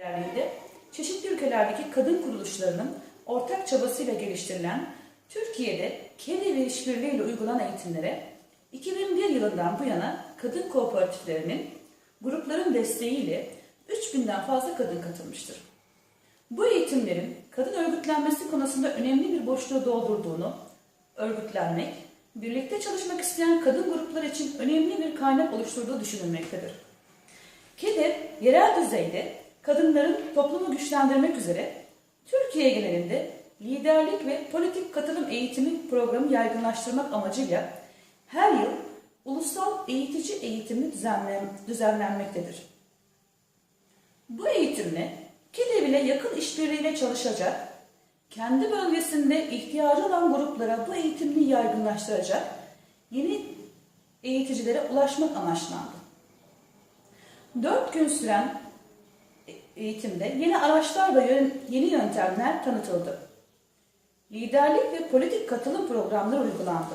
liderliğinde çeşitli ülkelerdeki kadın kuruluşlarının ortak çabasıyla geliştirilen Türkiye'de KEDE ve işbirliğiyle uygulanan eğitimlere 2001 yılından bu yana kadın kooperatiflerinin grupların desteğiyle 3000'den fazla kadın katılmıştır. Bu eğitimlerin kadın örgütlenmesi konusunda önemli bir boşluğu doldurduğunu, örgütlenmek, birlikte çalışmak isteyen kadın gruplar için önemli bir kaynak oluşturduğu düşünülmektedir. KEDEV, yerel düzeyde kadınların toplumu güçlendirmek üzere Türkiye genelinde liderlik ve politik katılım eğitimi programı yaygınlaştırmak amacıyla her yıl ulusal eğitici eğitimi düzenlen, düzenlenmektedir. Bu eğitimle KEDEV ile yakın işbirliğiyle çalışacak, kendi bölgesinde ihtiyacı olan gruplara bu eğitimi yaygınlaştıracak yeni eğiticilere ulaşmak amaçlandı. 4 gün süren eğitimde yeni araçlar ve yeni yöntemler tanıtıldı. Liderlik ve politik katılım programları uygulandı.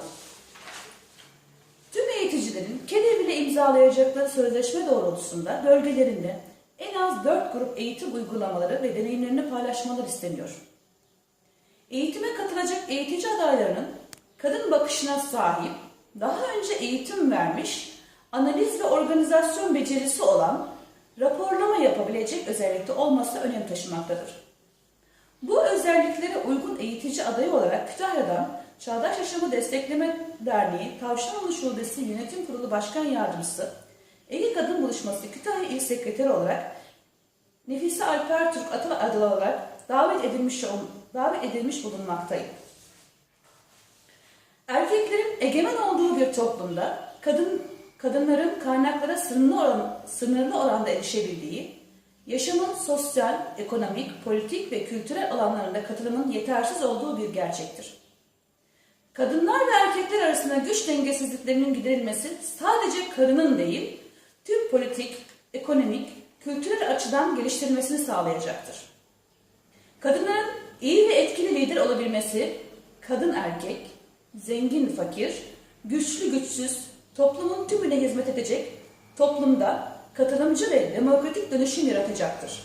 Tüm eğiticilerin KEDEV ile imzalayacakları sözleşme doğrultusunda bölgelerinde en az 4 grup eğitim uygulamaları ve deneyimlerini paylaşmaları isteniyor. Eğitime katılacak eğitici adaylarının kadın bakışına sahip, daha önce eğitim vermiş, analiz ve organizasyon becerisi olan, raporlama yapabilecek özellikte olması önem taşımaktadır. Bu özelliklere uygun eğitici adayı olarak Kütahya'dan Çağdaş Yaşamı Destekleme Derneği Tavşanoğlu Şubesi Yönetim Kurulu Başkan Yardımcısı, Ege Kadın Buluşması Kütahya İl Sekreteri olarak Nefise Alper Türk Atal adı olarak davet edilmiş, davet edilmiş bulunmaktayım. Erkeklerin egemen olduğu bir toplumda kadın kadınların kaynaklara sınırlı, oran, sınırlı oranda erişebildiği, yaşamın sosyal, ekonomik, politik ve kültürel alanlarında katılımın yetersiz olduğu bir gerçektir. Kadınlar ve erkekler arasında güç dengesizliklerinin giderilmesi sadece karının değil, tüm politik, ekonomik, kültürel açıdan geliştirilmesini sağlayacaktır. Kadınların iyi ve etkili lider olabilmesi, kadın erkek, zengin fakir, güçlü güçsüz, toplumun tümüne hizmet edecek, toplumda katılımcı ve demokratik dönüşüm yaratacaktır.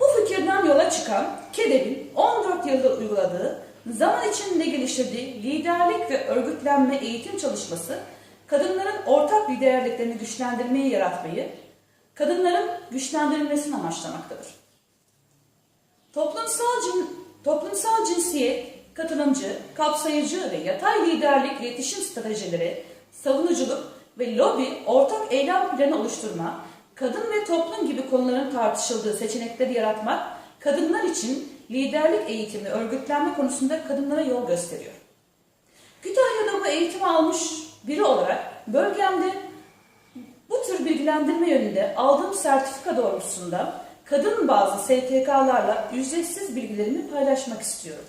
Bu fikirden yola çıkan KEDEV'in 14 yıldır uyguladığı, zaman içinde geliştirdiği liderlik ve örgütlenme eğitim çalışması, kadınların ortak liderliklerini güçlendirmeyi yaratmayı, kadınların güçlendirilmesini amaçlamaktadır. Toplumsal, cin, toplumsal cinsiyet, katılımcı, kapsayıcı ve yatay liderlik iletişim stratejileri, savunuculuk ve lobi ortak eylem planı oluşturma, kadın ve toplum gibi konuların tartışıldığı seçenekleri yaratmak, kadınlar için liderlik eğitimi, örgütlenme konusunda kadınlara yol gösteriyor. Kütahya'da bu eğitimi almış biri olarak bölgemde bu tür bilgilendirme yönünde aldığım sertifika doğrultusunda kadın bazı STK'larla ücretsiz bilgilerimi paylaşmak istiyorum.